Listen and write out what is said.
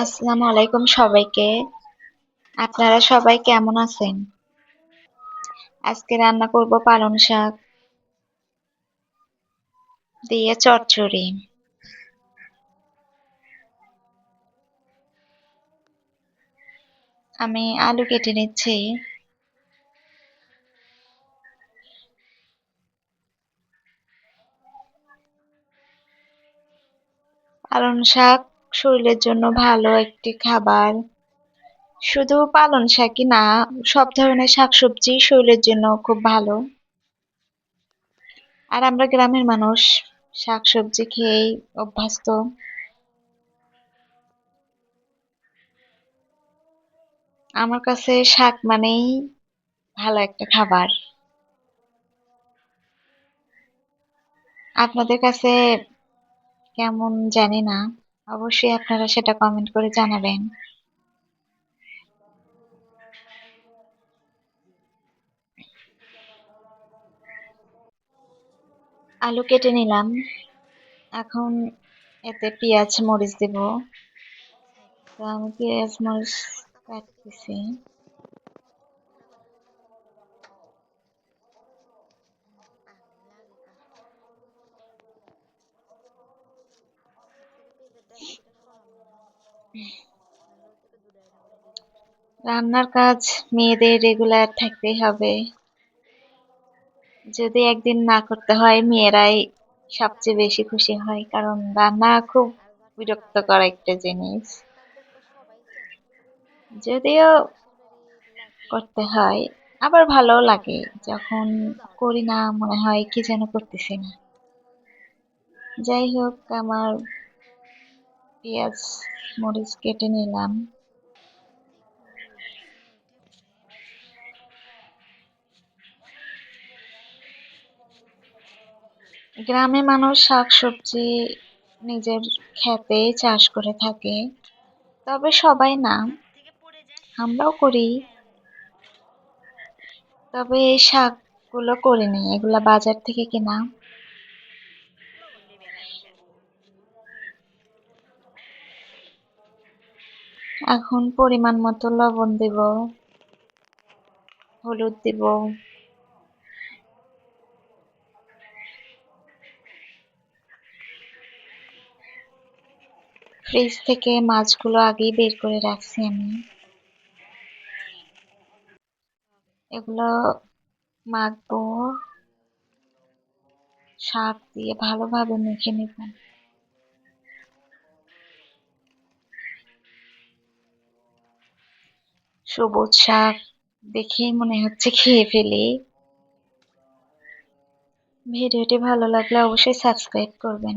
আসসালামু আলাইকুম সবাইকে। আপনারা সবাই কেমন আছেন? আজকে রান্না করব পালং শাক দিয়ে চচ্চড়ি। আমি আলু কেটে নিচ্ছি। পালং শাক শরীরের জন্য ভালো একটি খাবার। শুধু পালং শাকই না, সব ধরনের শাকসবজি শরীরের জন্য খুব ভালো। আর আমরা গ্রামের মানুষ, শাকসবজি খেয়েই অভ্যস্ত। আমার কাছে শাক মানেই ভালো একটা খাবার। আপনাদের কাছে কেমন জানি না। অবশ্যই আপনারা সেটা কমেন্ট করে জানাবেন। আলু কেটে নিলাম। এখন এতে পেঁয়াজ, মরিচ দেব। তো আমি পেঁয়াজ, মরিচ কাটতেছি। রান্নার কাজ মেয়েদের রেগুলার থাকতেই হবে। যদি একদিন না করতে হয়, মেয়েরাই সবচেয়ে বেশি খুশি হয়, কারণ রান্না খুব বিরক্তকর একটা জিনিস। যদিও করতে হয়, আবার ভালো লাগে, যখন করি না, মনে হয় কি যেন করতেছি না। যাই হোক, আমার পেঁয়াজ মরিচ কেটে নিলাম। গ্রামে মানুষ শাকসবজি নিজের খেতে চাষ করে থাকে, তবে সবাই না, আমরাও করি। তবে এই শাকগুলো করিনি, এগুলা বাজার থেকে কেনা। এখন পরিমাণ মতো লবণ দেব, হলুদ দেব। ফ্রিজ থেকে মাছগুলো আগেই বের করে রাখছি আমি। এগুলো মাখবো, শাক দিয়ে ভালোভাবে মেখে নেব। সবুজ শাক দেখেই মনে হচ্ছে খেয়ে ফেলি। ভিডিওটি ভালো লাগলে অবশ্যই সাবস্ক্রাইব করবেন।